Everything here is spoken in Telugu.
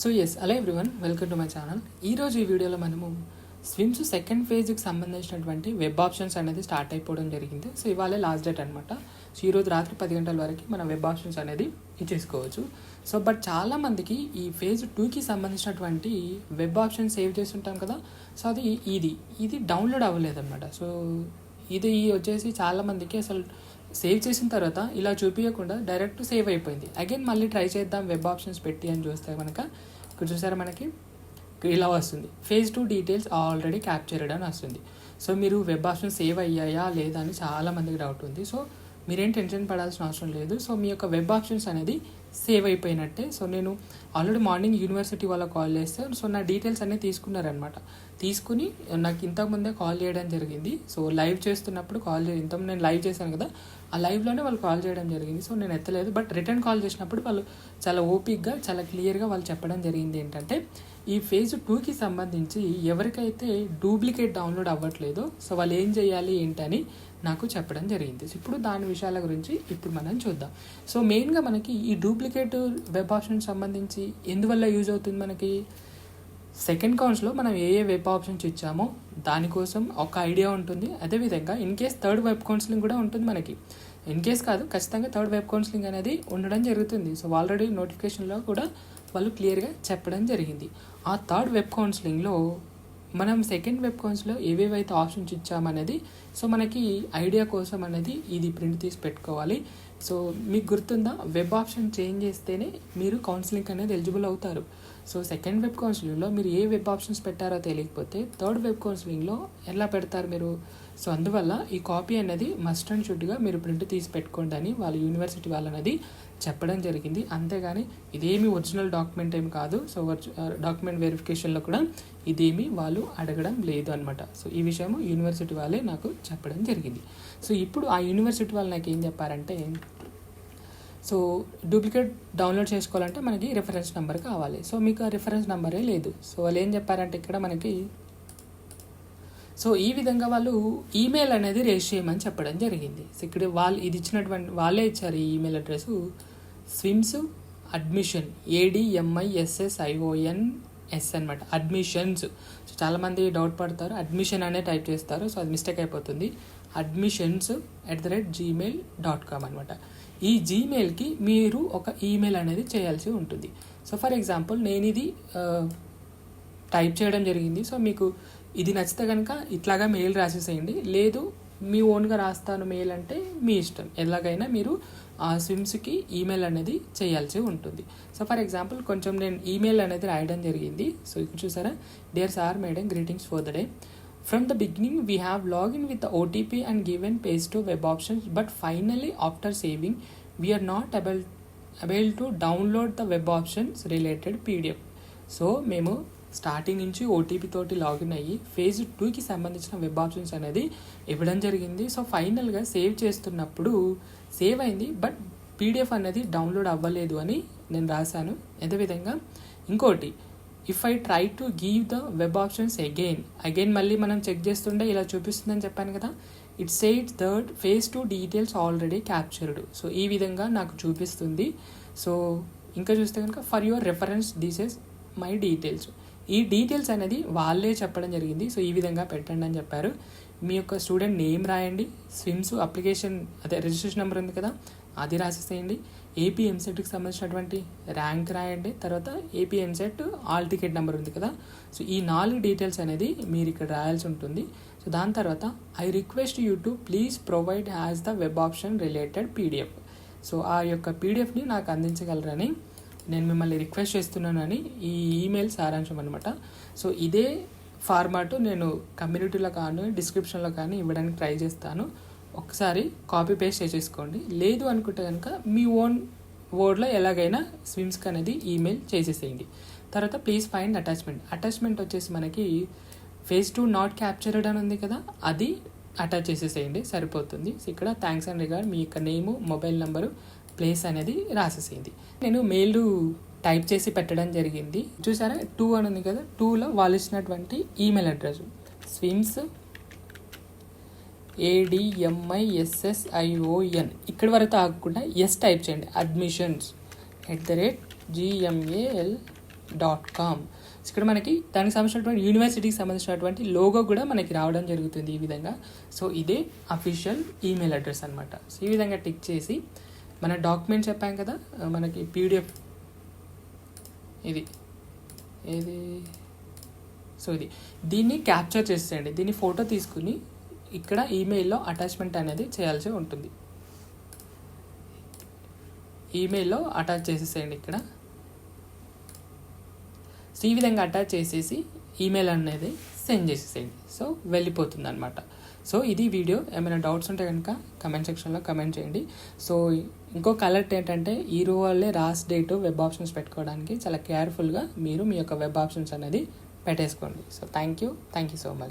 సో ఎస్ అలా everyone welcome to my channel ఈరోజు ఈ వీడియోలో మనము స్విమ్స్ సెకండ్ ఫేజ్కి సంబంధించినటువంటి వెబ్ ఆప్షన్స్ అనేది స్టార్ట్ అయిపోవడం జరిగింది. సో ఇవాళ లాస్ట్ డేట్ అనమాట సో ఈరోజు రాత్రి పది గంటల వరకు మన వెబ్ ఆప్షన్స్ అనేది ఇచ్చేసుకోవచ్చు సో బట్ చాలామందికి ఈ ఫేజ్ టూకి సంబంధించినటువంటి వెబ్ ఆప్షన్ సేవ్ చేసి ఉంటాం కదా. సో అది ఇది. ఇది డౌన్లోడ్ అవ్వలేదన్నమాట. సో ఇది వచ్చేసి చాలామందికి అసలు సేవ్ చేసిన తర్వాత ఇలా చూపించకుండా డైరెక్ట్ సేవ్ అయిపోయింది. అగైన్ మళ్ళీ ట్రై చేద్దాం వెబ్ ఆప్షన్స్ పెట్టి అని చూస్తే కనుక ఇక్కడ చూసారా మనకి? ఇలా వస్తుంది. Phase two details already captured అని వస్తుంది. సో మీరు వెబ్ ఆప్షన్ సేవ్ అయ్యాయా లేదా అని చాలా మందికి డౌట్ ఉంది. సో మీరేం టెన్షన్ పడాల్సిన అవసరం లేదు. సో మీ యొక్క వెబ్ ఆప్షన్స్ అనేది సేవ్ అయిపోయినట్టే. సో నేను ఆల్రెడీ మార్నింగ్ యూనివర్సిటీ వాళ్ళకి కాల్ చేస్తే సో నా డీటెయిల్స్ అనేవి తీసుకున్నారనమాట తీసుకుని నాకు ఇంతకుముందే కాల్ చేయడం జరిగింది. సో లైవ్ చేస్తున్నప్పుడు కాల్ చే ఇంతకు నేను లైవ్ చేశాను కదా ఆ లైవ్లోనే వాళ్ళు కాల్ చేయడం జరిగింది. సో నేను ఎత్తలేదు. బట్ రిటర్న్ కాల్ చేసినప్పుడు వాళ్ళు చాలా ఓపిక్గా చాలా క్లియర్గా వాళ్ళు చెప్పడం జరిగింది ఏంటంటే ఈ ఫేజ్ టూకి సంబంధించి ఎవరికైతే డూప్లికేట్ డౌన్లోడ్ అవ్వట్లేదో సో వాళ్ళు ఏం చేయాలి ఏంటని నాకు చెప్పడం జరిగింది. సో ఇప్పుడు దాని విషయాల గురించి ఇప్పుడు మనం చూద్దాం. సో మెయిన్గా మనకి ఈ డూప్లికేట్ వెబ్ ఆప్షన్ సంబంధించి ఎందువల్ల యూజ్ అవుతుంది మనకి? సెకండ్ కౌన్స్లో మనం ఏ ఏ వెబ్ ఆప్షన్స్ ఇచ్చామో దానికోసం ఒక ఐడియా ఉంటుంది. అదేవిధంగా in case third web counselling కూడా ఉంటుంది మనకి. ఇన్ కేస్ కాదు ఖచ్చితంగా థర్డ్ వెబ్ కౌన్సిలింగ్ అనేది ఉండడం జరుగుతుంది. సో ఆల్రెడీ నోటిఫికేషన్లో కూడా వాళ్ళు క్లియర్గా చెప్పడం జరిగింది. ఆ థర్డ్ వెబ్ కౌన్సిలింగ్లో మనం సెకండ్ వెబ్ కౌన్స్లో ఏవేవైతే ఆప్షన్స్ ఇచ్చామనేది సో మనకి ఐడియా కోసం అనేది ఇది ప్రింట్ తీసి పెట్టుకోవాలి. సో మీకు గుర్తుందా? వెబ్ ఆప్షన్ చేంజ్ చేస్తేనే మీరు కౌన్సిలింగ్ అనేది ఎలిజిబుల్ అవుతారు. సో సెకండ్ వెబ్ కౌన్సిలింగ్లో మీరు ఏ వెబ్ ఆప్షన్స్ పెట్టారో తెలియకపోతే థర్డ్ వెబ్ కౌన్సిలింగ్లో ఎలా పెడతారు మీరు? సో అందువల్ల ఈ కాపీ అనేది మస్ట్ అండ్ షుడ్గా మీరు ప్రింట్ తీసి పెట్టుకోండి అని వాళ్ళ యూనివర్సిటీ వాళ్ళనది చెప్పడం జరిగింది. అంతేగాని ఇదేమి ఒరిజినల్ డాక్యుమెంట్ ఏమి కాదు. సో డాక్యుమెంట్ వెరిఫికేషన్లో కూడా ఇదేమి వాళ్ళు అడగడం లేదు అనమాట సో ఈ విషయం యూనివర్సిటీ వాళ్ళే నాకు చెప్పడం జరిగింది. సో ఇప్పుడు ఆ యూనివర్సిటీ వాళ్ళు నాకు ఏం చెప్పారంటే సో డూప్లికేట్ డౌన్లోడ్ చేసుకోవాలంటే మనకి రిఫరెన్స్ నెంబర్ కావాలి. సో మీకు ఆ రిఫరెన్స్ నెంబరే లేదు. సో వాళ్ళు ఏం చెప్పారంటే ఇక్కడ మనకి సో ఈ విధంగా వాళ్ళు ఈమెయిల్ అనేది రేస్ చేయమని చెప్పడం జరిగింది. సో ఇక్కడ వాళ్ళు ఇది ఇచ్చినటువంటి వాళ్ళే ఇచ్చారు ఈ email address SVIMS admission ఏడిఎంఐఎస్ఎస్ఐఓఎన్ yes అనమాట అడ్మిషన్స్ సో చాలామంది డౌట్ పడతారు. అడ్మిషన్ అనే టైప్ చేస్తారు. సో అది మిస్టేక్ అయిపోతుంది. Admissions at the rate Gmail dot com అనమాట ఈ జీమెయిల్కి మీరు ఒక ఈమెయిల్ అనేది చేయాల్సి ఉంటుంది. సో ఫర్ ఎగ్జాంపుల్ నేను ఇది uh, టైప్ చేయడం జరిగింది. సో మీకు ఇది నచ్చితే కనుక ఇట్లాగా మెయిల్ రాసేసేయండి. లేదు మీ ఓన్గా రాస్తాను మెయిల్ అంటే మీ ఇష్టం. ఎలాగైనా మీరు ఆ స్విమ్స్కి ఈమెయిల్ అనేది చేయాల్సి ఉంటుంది. సో ఫర్ ఎగ్జాంపుల్ కొంచెం నేను ఈమెయిల్ అనేది రాయడం జరిగింది. సో ఇక్కడ చూసారా? Dear sir madam greetings for the day from the beginning we have login with OTP and given page to web options but finally after saving we are not able able to download the web options related PDF so మేము స్టార్టింగ్ నుంచి ఓటీపీ తోటి లాగిన్ అయ్యి ఫేజ్ టూకి సంబంధించిన వెబ్ ఆప్షన్స్ అనేది ఇవ్వడం జరిగింది. సో ఫైనల్గా సేవ్ చేస్తున్నప్పుడు సేవ్ అయింది. బట్ పీడిఎఫ్ అనేది డౌన్లోడ్ అవ్వలేదు అని నేను రాశాను. అదేవిధంగా ఇంకోటి if I try to give the web options again again మళ్ళీ మనం చెక్ చేస్తుంటే ఇలా చూపిస్తుందని చెప్పాను కదా it said third phase two details already captured. So ఈ విధంగా నాకు చూపిస్తుంది. సో ఇంకా చూస్తే కనుక for your reference this my details. ఈ డీటెయిల్స్ అనేది వాళ్ళే చెప్పడం జరిగింది. సో ఈ విధంగా పెట్టండి అని చెప్పారు. మీ యొక్క స్టూడెంట్ నేమ్ రాయండి. స్విమ్స్ అప్లికేషన్ అదే రిజిస్ట్రేషన్ నెంబర్ ఉంది కదా అది రాసేసేయండి. ఏపీ ఎంసెట్కి సంబంధించినటువంటి ర్యాంక్ రాయండి. తర్వాత AP EAMCET hall ticket number ఉంది కదా. సో ఈ నాలుగు డీటెయిల్స్ అనేది మీరు ఇక్కడ రాయాల్సి ఉంటుంది. సో దాని తర్వాత I request you to please provide as the web option related PDF so ఆ యొక్క పీడిఎఫ్ని నాకు అందించగలరని నేను మిమ్మల్ని రిక్వెస్ట్ చేస్తున్నానని ఈ ఈమెయిల్ సారాంశం అనమాట సో ఇదే ఫార్మాట్ నేను కమ్యూనిటీలో కానీ డిస్క్రిప్షన్లో కానీ ఇవ్వడానికి ట్రై చేస్తాను. ఒకసారి కాపీ పేస్ట్ చేసేసుకోండి. లేదు అనుకుంటే కనుక మీ ఓన్ వర్డ్లో ఎలాగైనా స్విమ్స్కి అనేది ఈమెయిల్ చేసేసేయండి. తర్వాత ప్లీజ్ ఫైండ్ అటాచ్మెంట్ అటాచ్మెంట్ వచ్చేసి మనకి ఫేజ్ టూ నాట్ క్యాప్చర్డ్ అని ఉంది కదా అది అటాచ్ చేసేసేయండి. సరిపోతుంది. సో ఇక్కడ థ్యాంక్స్ అండ్ రిగార్డ్ మీ యొక్క నేము మొబైల్ నెంబరు ప్లేస్ అనేది రాసేసింది నేను మెయిల్ టైప్ చేసి పెట్టడం జరిగింది. చూసారా? టూ అని ఉంది కదా? టూలో వాళ్ళు ఇచ్చినటువంటి ఈమెయిల్ అడ్రస్ స్విమ్స్ ఏడిఎంఐఎస్ఎస్ఐఓఎన్ ఇక్కడి వరకు ఆగకుండా ఎస్ టైప్ చేయండి. Admissions at the rate జిఎంఏఎల్ dot com ఇక్కడ మనకి దానికి సంబంధించినటువంటి యూనివర్సిటీకి సంబంధించినటువంటి లోగో కూడా మనకి రావడం జరుగుతుంది ఈ విధంగా. సో ఇదే అఫీషియల్ ఈమెయిల్ అడ్రస్ అనమాట సో ఈ విధంగా టిక్ చేసి మన డాక్యుమెంట్స్ చెప్పాం కదా మనకి పీడిఎఫ్ ఇది. ఇది సో ఇది. దీన్ని క్యాప్చర్ చేసేయండి. దీన్ని ఫోటో తీసుకుని ఇక్కడ ఈమెయిల్లో అటాచ్మెంట్ అనేది చేయాల్సి ఉంటుంది. ఈమెయిల్లో అటాచ్ చేసేసేయండి ఇక్కడ. సో ఈ విధంగా అటాచ్ చేసేసి ఈమెయిల్ అనేది సెండ్ చేసేసేయండి. సో వెళ్ళిపోతుంది అనమాట సో ఇది వీడియో. ఏమైనా డౌట్స్ ఉంటే కనుక కమెంట్ సెక్షన్లో కమెంట్ చేయండి. సో ఇంకో అలర్ట్ ఏంటంటే ఈ రోజులే లాస్ట్ డేట్ వెబ్ ఆప్షన్స్ పెట్టుకోవడానికి చాలా కేర్ఫుల్గా మీరు మీ యొక్క వెబ్ ఆప్షన్స్ అనేది పెట్టేసుకోండి. So thank you thank you so much